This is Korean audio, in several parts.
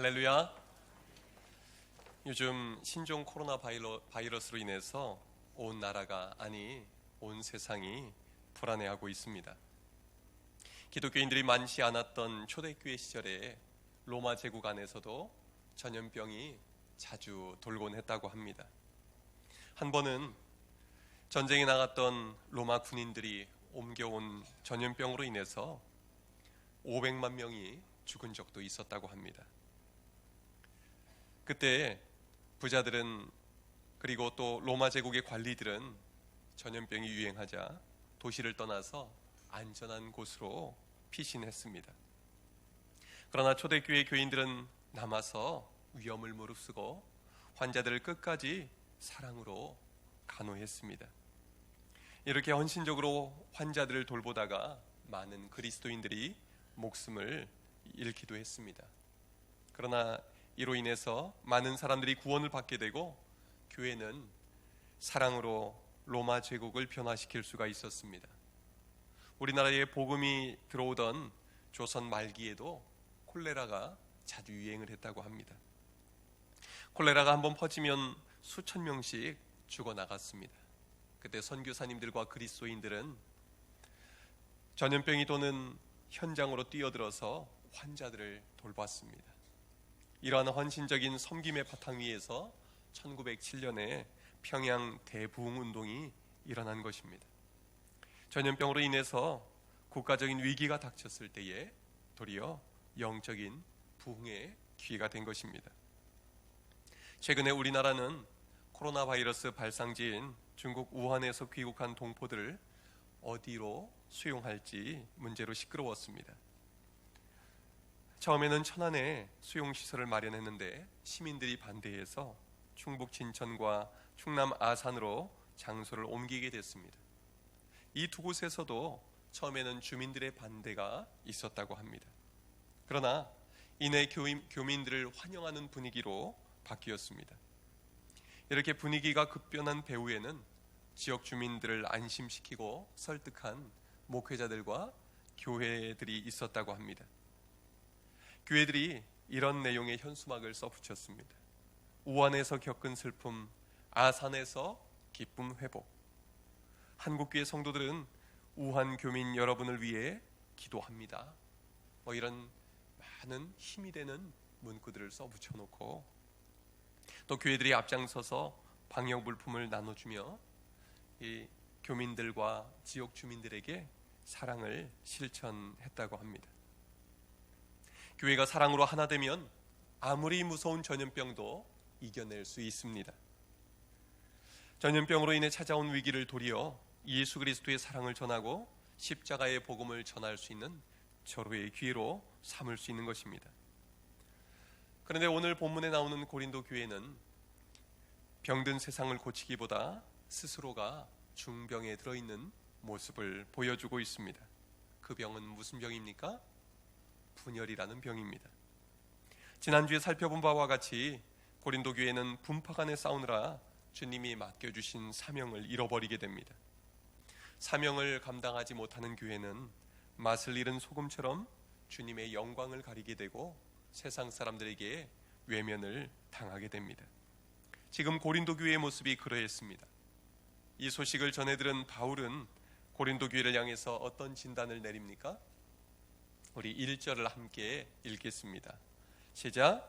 할렐루야. 요즘 신종 코로나 바이러, 바이러스로 인해서 온 나라가 아니 온 세상이 불안해하고 있습니다. 기독교인들이 많지 않았던 초대교회 시절에 로마 제국 안에서도 전염병이 자주 돌곤 했다고 합니다. 한 번은 전쟁에 나갔던 로마 군인들이 옮겨온 전염병으로 인해서 500만 명이 죽은 적도 있었다고 합니다. 그때 부자들은 그리고 또 로마 제국의 관리들은 전염병이 유행하자 도시를 떠나서 안전한 곳으로 피신했습니다. 그러나 초대교회 교인들은 남아서 위험을 무릅쓰고 환자들을 끝까지 사랑으로 간호했습니다. 이렇게 헌신적으로 환자들을 돌보다가 많은 그리스도인들이 목숨을 잃기도 했습니다. 그러나 이로 인해서 많은 사람들이 구원을 받게 되고 교회는 사랑으로 로마 제국을 변화시킬 수가 있었습니다. 우리나라에 복음이 들어오던 조선 말기에도 콜레라가 자주 유행을 했다고 합니다. 콜레라가 한번 퍼지면 수천 명씩 죽어 나갔습니다. 그때 선교사님들과 그리스도인들은 전염병이 도는 현장으로 뛰어들어서 환자들을 돌봤습니다. 이러한 헌신적인 섬김의 바탕 위에서 1907년에 평양 대부흥 운동이 일어난 것입니다. 전염병으로 인해서 국가적인 위기가 닥쳤을 때에 도리어 영적인 부흥의 기회가 된 것입니다. 최근에 우리나라는 코로나 바이러스 발상지인 중국 우한에서 귀국한 동포들을 어디로 수용할지 문제로 시끄러웠습니다. 처음에는 천안에 수용 시설을 마련했는데 시민들이 반대해서 충북 진천과 충남 아산으로 장소를 옮기게 됐습니다. 이 두 곳에서도 처음에는 주민들의 반대가 있었다고 합니다. 그러나 이내 교민들을 환영하는 분위기로 바뀌었습니다. 이렇게 분위기가 급변한 배후에는 지역 주민들을 안심시키고 설득한 목회자들과 교회들이 있었다고 합니다. 교회들이 이런 내용의 현수막을 써붙였습니다. 우한에서 겪은 슬픔, 아산에서 기쁨 회복. 한국교회 성도들은 우한 교민 여러분을 위해 기도합니다. 뭐 이런 많은 힘이 되는 문구들을 써 붙여 놓고 또 교회들이 앞장서서 방역 물품을 나눠주며 이 교민들과 지역 주민들에게 사랑을 실천했다고 합니다. 교회가 사랑으로 하나 되면 아무리 무서운 전염병도 이겨낼 수 있습니다. 전염병으로 인해 찾아온 위기를 도리어 예수 그리스도의 사랑을 전하고 십자가의 복음을 전할 수 있는 절호의 기회로 삼을 수 있는 것입니다. 그런데 오늘 본문에 나오는 고린도 교회는 병든 세상을 고치기보다 스스로가 중병에 들어있는 모습을 보여주고 있습니다. 그 병은 무슨 병입니까? 분열이라는 병입니다. 지난주에 살펴본 바와 같이 고린도 교회는 분파 간에 싸우느라 주님이 맡겨주신 사명을 잃어버리게 됩니다. 사명을 감당하지 못하는 교회는 맛을 잃은 소금처럼 주님의 영광을 가리게 되고 세상 사람들에게 외면을 당하게 됩니다. 지금 고린도 교회의 모습이 그러했습니다. 이 소식을 전해 들은 바울은 고린도 교회를 향해서 어떤 진단을 내립니까? 우리 1절을 함께 읽겠습니다. 시작.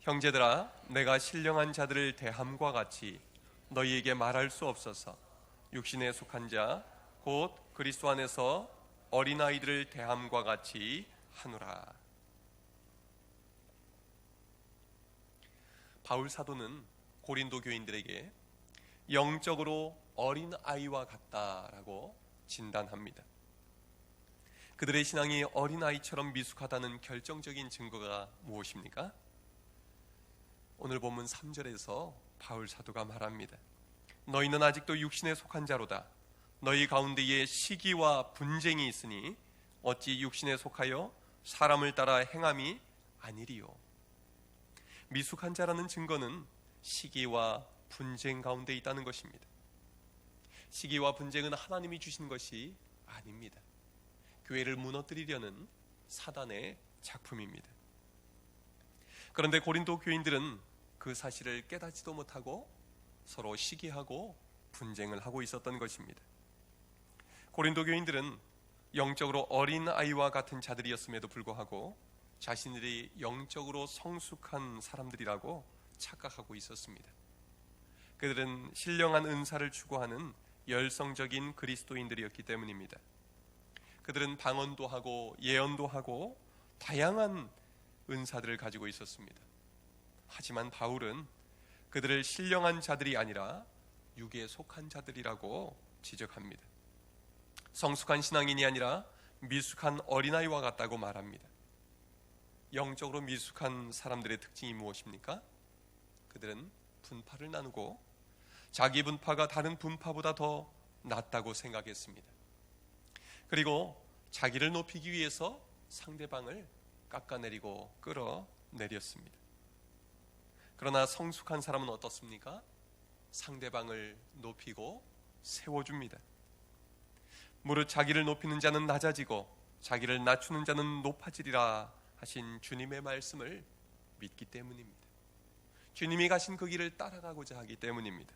형제들아, 내가 신령한 자들을 대함과 같이 너희에게 말할 수 없어서 육신에 속한 자, 곧 그리스도 안에서 어린아이들을 대함과 같이 하노라. 바울 사도는 고린도 교인들에게 영적으로 어린 아이와 같다라고 진단합니다. 그들의 신앙이 어린아이처럼 미숙하다는 결정적인 증거가 무엇입니까? 오늘 본문 3절에서 바울 사도가 말합니다. 너희는 아직도 육신에 속한 자로다. 너희 가운데에 시기와 분쟁이 있으니 어찌 육신에 속하여 사람을 따라 행함이 아니리요. 미숙한 자라는 증거는 시기와 분쟁 가운데 있다는 것입니다. 시기와 분쟁은 하나님이 주신 것이 아닙니다. 교회를 무너뜨리려는 사단의 작품입니다. 그런데 고린도 교인들은 그 사실을 깨닫지도 못하고 서로 시기하고 분쟁을 하고 있었던 것입니다. 고린도 교인들은 영적으로 어린 아이와 같은 자들이었음에도 불구하고 자신들이 영적으로 성숙한 사람들이라고 착각하고 있었습니다. 그들은 신령한 은사를 추구하는 열성적인 그리스도인들이었기 때문입니다. 그들은 방언도 하고 예언도 하고 다양한 은사들을 가지고 있었습니다. 하지만 바울은 그들을 신령한 자들이 아니라 육에 속한 자들이라고 지적합니다. 성숙한 신앙인이 아니라 미숙한 어린아이와 같다고 말합니다. 영적으로 미숙한 사람들의 특징이 무엇입니까? 그들은 분파를 나누고 자기 분파가 다른 분파보다 더 낫다고 생각했습니다. 그리고 자기를 높이기 위해서 상대방을 깎아내리고 끌어내렸습니다. 그러나 성숙한 사람은 어떻습니까? 상대방을 높이고 세워줍니다. 무릇 자기를 높이는 자는 낮아지고 자기를 낮추는 자는 높아지리라 하신 주님의 말씀을 믿기 때문입니다. 주님이 가신 그 길을 따라가고자 하기 때문입니다.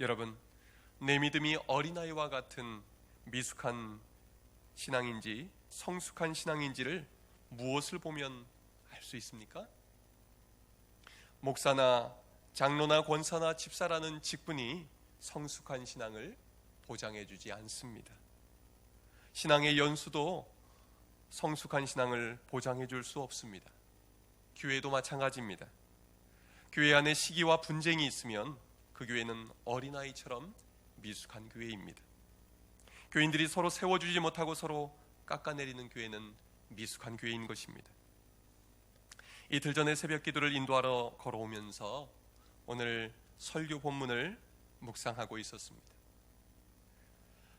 여러분, 내 믿음이 어린아이와 같은 미숙한 신앙인지 성숙한 신앙인지를 무엇을 보면 알 수 있습니까? 목사나 장로나 권사나 집사라는 직분이 성숙한 신앙을 보장해 주지 않습니다. 신앙의 연수도 성숙한 신앙을 보장해 줄 수 없습니다. 교회도 마찬가지입니다. 교회 안에 시기와 분쟁이 있으면 그 교회는 어린아이처럼 미숙한 교회입니다. 교인들이 서로 세워주지 못하고 서로 깎아내리는 교회는 미숙한 교회인 것입니다. 이틀 전에 새벽 기도를 인도하러 걸어오면서 오늘 설교 본문을 묵상하고 있었습니다.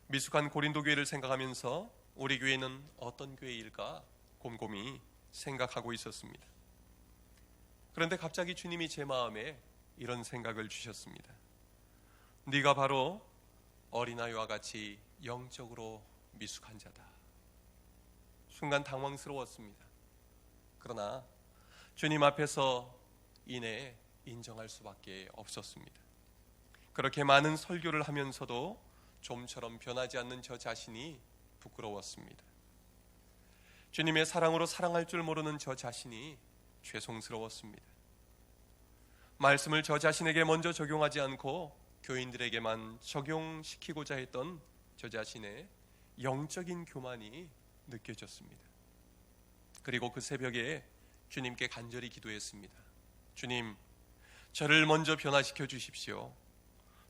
미숙한 고린도 교회를 생각하면서 우리 교회는 어떤 교회일까 곰곰이 생각하고 있었습니다. 그런데 갑자기 주님이 제 마음에 이런 생각을 주셨습니다. 네가 바로 어린아이와 같이 영적으로 미숙한 자다. 순간 당황스러웠습니다. 그러나 주님 앞에서 이내 인정할 수밖에 없었습니다. 그렇게 많은 설교를 하면서도 좀처럼 변하지 않는 저 자신이 부끄러웠습니다. 주님의 사랑으로 사랑할 줄 모르는 저 자신이 죄송스러웠습니다. 말씀을 저 자신에게 먼저 적용하지 않고 교인들에게만 적용시키고자 했던 저 자신의 영적인 교만이 느껴졌습니다. 그리고 그 새벽에 주님께 간절히 기도했습니다. 주님, 저를 먼저 변화시켜 주십시오.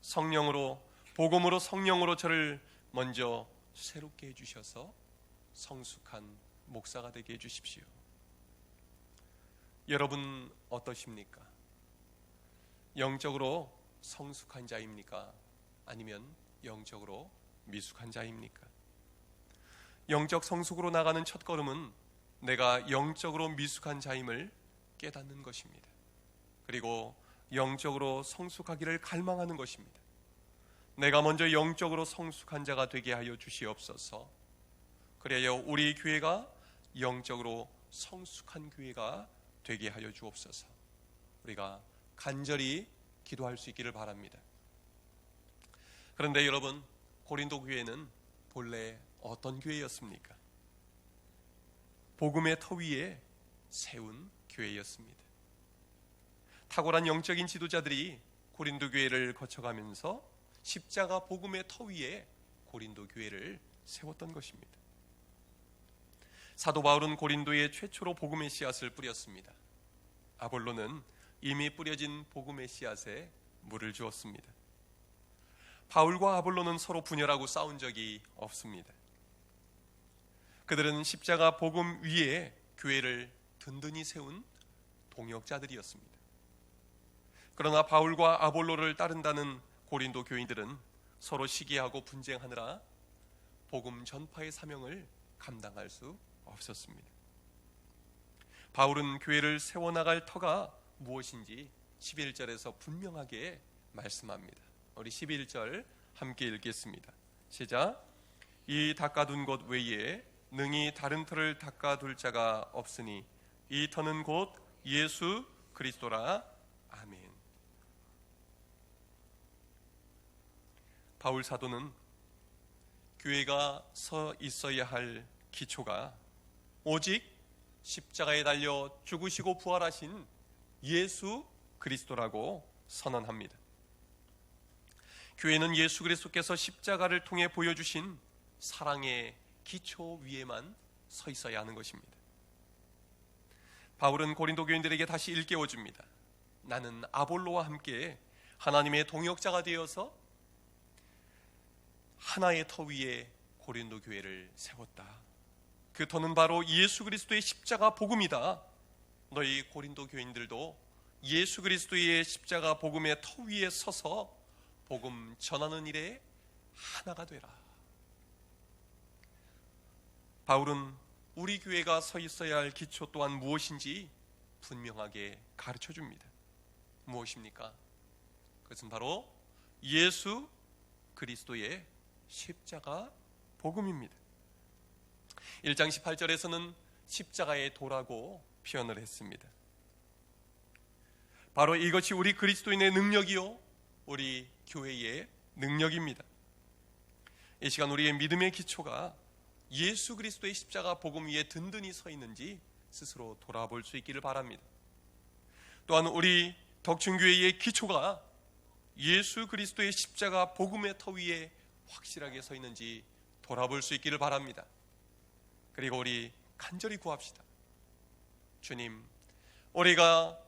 성령으로 복음으로 성령으로 저를 먼저 새롭게 해 주셔서 성숙한 목사가 되게 해 주십시오. 여러분 어떠십니까? 영적으로 성숙한 자입니까? 아니면 영적으로 미숙한 자입니까? 영적 성숙으로 나가는 첫 걸음은 내가 영적으로 미숙한 자임을 깨닫는 것입니다. 그리고 영적으로 성숙하기를 갈망하는 것입니다. 내가 먼저 영적으로 성숙한 자가 되게 하여 주시옵소서. 그래야 우리 교회가 영적으로 성숙한 교회가 되게 하여 주옵소서. 우리가 간절히 기도할 수 있기를 바랍니다. 그런데 여러분, 고린도 교회는 본래 어떤 교회였습니까? 복음의 터 위에 세운 교회였습니다. 탁월한 영적인 지도자들이 고린도 교회를 거쳐가면서 십자가 복음의 터 위에 고린도 교회를 세웠던 것입니다. 사도 바울은 고린도에 최초로 복음의 씨앗을 뿌렸습니다. 아볼로는 이미 뿌려진 복음의 씨앗에 물을 주었습니다. 바울과 아볼로는 서로 분열하고 싸운 적이 없습니다. 그들은 십자가 복음 위에 교회를 든든히 세운 동역자들이었습니다. 그러나 바울과 아볼로를 따른다는 고린도 교인들은 서로 시기하고 분쟁하느라 복음 전파의 사명을 감당할 수 없었습니다. 바울은 교회를 세워나갈 터가 무엇인지 11절에서 분명하게 말씀합니다. 우리 11절 함께 읽겠습니다. 시작. 이 닦아둔 곳 외에 능히 다른 터를 닦아둘 자가 없으니 이 터는 곧 예수 그리스도라. 아멘. 바울 사도는 교회가 서 있어야 할 기초가 오직 십자가에 달려 죽으시고 부활하신 예수 그리스도라고 선언합니다. 교회는 예수 그리스도께서 십자가를 통해 보여주신 사랑의 기초 위에만 서 있어야 하는 것입니다. 바울은 고린도 교인들에게 다시 일깨워 줍니다. 나는 아볼로와 함께 하나님의 동역자가 되어서 하나의 터 위에 고린도 교회를 세웠다. 그 터는 바로 예수 그리스도의 십자가 복음이다. 너희 고린도 교인들도 예수 그리스도의 십자가 복음의 터 위에 서서 복음 전하는 일에 하나가 되라. 바울은 우리 교회가 서 있어야 할 기초 또한 무엇인지 분명하게 가르쳐 줍니다. 무엇입니까? 그것은 바로 예수 그리스도의 십자가 복음입니다. 1장 18절에서는 십자가의 도라고 표현을 했습니다. 바로 이것이 우리 그리스도인의 능력이요, 우리 교회의 능력입니다. 이 시간 우리의 믿음의 기초가 예수 그리스도의 십자가 복음 위에 든든히 서 있는지 스스로 돌아볼 수 있기를 바랍니다. 또한 우리 덕춘교회의 기초가 예수 그리스도의 십자가 복음의 터 위에 확실하게 서 있는지 돌아볼 수 있기를 바랍니다. 그리고 우리 간절히 구합시다. 주님, 우리가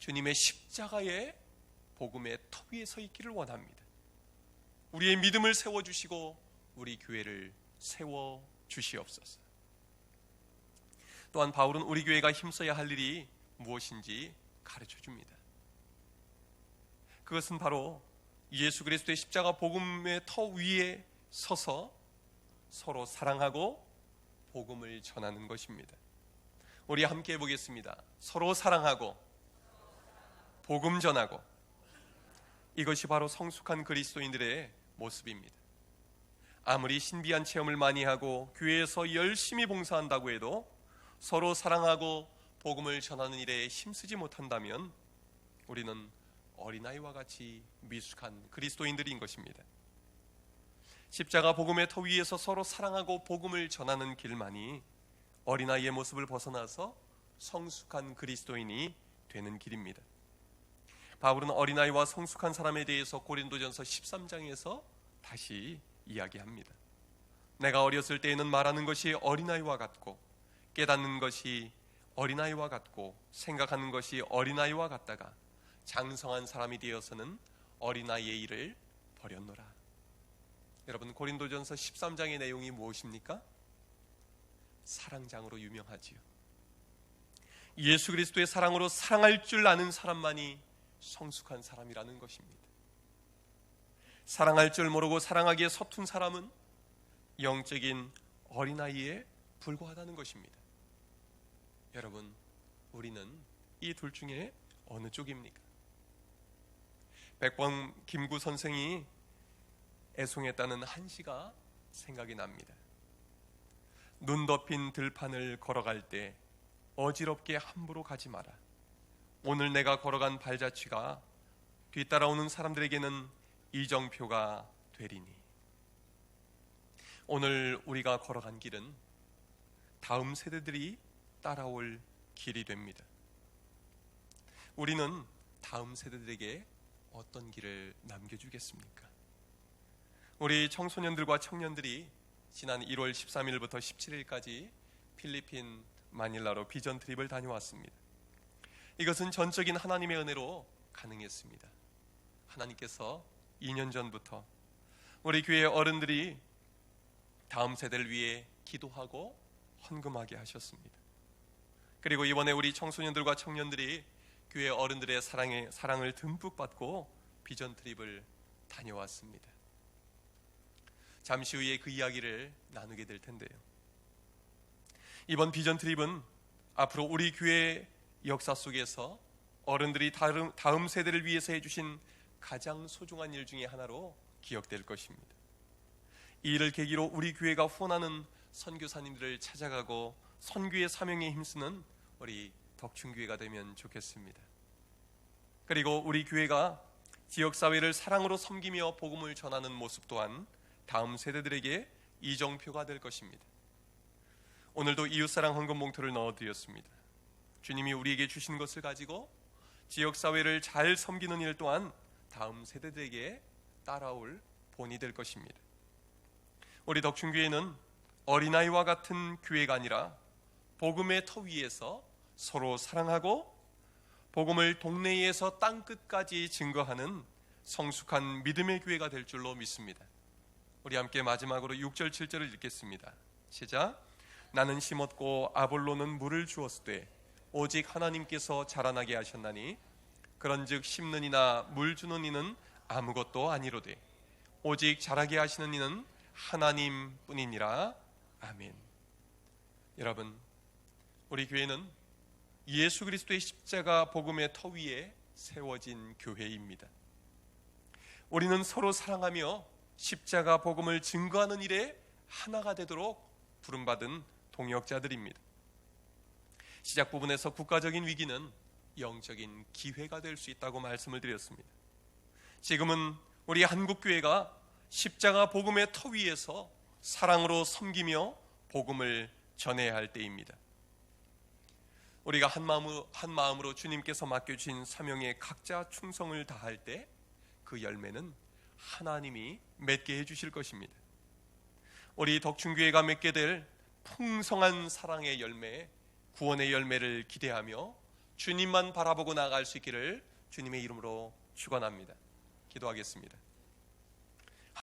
주님의 십자가의 복음의 터 위에 서 있기를 원합니다. 우리의 믿음을 세워 주시고 우리 교회를 세워 주시옵소서. 또한 바울은 우리 교회가 힘써야 할 일이 무엇인지 가르쳐 줍니다. 그것은 바로 예수 그리스도의 십자가 복음의 터 위에 서서 서로 사랑하고 복음을 전하는 것입니다. 우리 함께 해보겠습니다. 서로 사랑하고 복음 전하고 이것이 바로 성숙한 그리스도인들의 모습입니다. 아무리 신비한 체험을 많이 하고 교회에서 열심히 봉사한다고 해도 서로 사랑하고 복음을 전하는 일에 힘쓰지 못한다면 우리는 어린아이와 같이 미숙한 그리스도인들인 것입니다. 십자가 복음의 터 위에서 서로 사랑하고 복음을 전하는 길만이 어린아이의 모습을 벗어나서 성숙한 그리스도인이 되는 길입니다. 바울은 어린아이와 성숙한 사람에 대해서 고린도전서 13장에서 다시 이야기합니다. 내가 어렸을 때에는 말하는 것이 어린아이와 같고 깨닫는 것이 어린아이와 같고 생각하는 것이 어린아이와 같다가 장성한 사람이 되어서는 어린아이의 일을 버렸노라. 여러분 고린도전서 13장의 내용이 무엇입니까? 사랑장으로 유명하지요. 예수 그리스도의 사랑으로 사랑할 줄 아는 사람만이 성숙한 사람이라는 것입니다. 사랑할 줄 모르고 사랑하기에 서툰 사람은 영적인 어린아이에 불과하다는 것입니다. 여러분, 우리는 이 둘 중에 어느 쪽입니까? 백범 김구 선생이 애송했다는 한시가 생각이 납니다. 눈 덮인 들판을 걸어갈 때 어지럽게 함부로 가지 마라. 오늘 내가 걸어간 발자취가 뒤따라오는 사람들에게는 이정표가 되리니 오늘 우리가 걸어간 길은 다음 세대들이 따라올 길이 됩니다. 우리는 다음 세대들에게 어떤 길을 남겨주겠습니까? 우리 청소년들과 청년들이 지난 1월 13일부터 17일까지 필리핀 마닐라로 비전 트립을 다녀왔습니다. 이것은 전적인 하나님의 은혜로 가능했습니다. 하나님께서 2년 전부터 우리 교회 어른들이 다음 세대를 위해 기도하고 헌금하게 하셨습니다. 그리고 이번에 우리 청소년들과 청년들이 교회 어른들의 사랑에 사랑을 듬뿍 받고 비전 트립을 다녀왔습니다. 잠시 후에 그 이야기를 나누게 될 텐데요. 이번 비전 트립은 앞으로 우리 교회 역사 속에서 어른들이 다음, 다음 세대를 위해서 해주신 가장 소중한 일 중에 하나로 기억될 것입니다. 이 일을 계기로 우리 교회가 후원하는 선교사님들을 찾아가고 선교의 사명에 힘쓰는 우리 덕충교회가 되면 좋겠습니다. 그리고 우리 교회가 지역 사회를 사랑으로 섬기며 복음을 전하는 모습 또한 다음 세대들에게 이정표가 될 것입니다. 오늘도 이웃사랑 헌금 봉투를 넣어드렸습니다. 주님이 우리에게 주신 것을 가지고 지역 사회를 잘 섬기는 일 또한 다음 세대들에게 따라올 본이 될 것입니다. 우리 덕춘교회는 어린아이와 같은 교회가 아니라 복음의 터 위에서 서로 사랑하고 복음을 동네에서 땅 끝까지 증거하는 성숙한 믿음의 교회가 될 줄로 믿습니다. 우리 함께 마지막으로 6절 7절을 읽겠습니다. 시작. 나는 심었고 아볼로는 물을 주었으되 오직 하나님께서 자라나게 하셨나니 그런즉 심는 이나 물 주는 이는 아무것도 아니로되 오직 자라게 하시는 이는 하나님뿐이니라. 아멘. 여러분, 우리 교회는 예수 그리스도의 십자가 복음의 터 위에 세워진 교회입니다. 우리는 서로 사랑하며 십자가 복음을 증거하는 일에 하나가 되도록 부름받은 동역자들입니다. 시작 부분에서 국가적인 위기는 영적인 기회가 될 수 있다고 말씀을 드렸습니다. 지금은 우리 한국 교회가 십자가 복음의 터 위에서 사랑으로 섬기며 복음을 전해야 할 때입니다. 우리가 한 마음으로, 한 마음으로 주님께서 맡겨주신 사명에 각자 충성을 다할 때 그 열매는 하나님이 맺게 해주실 것입니다. 우리 덕춘교회가 맺게 될 풍성한 사랑의 열매, 구원의 열매를 기대하며 주님만 바라보고 나아갈 수 있기를 주님의 이름으로 축원합니다. 기도하겠습니다.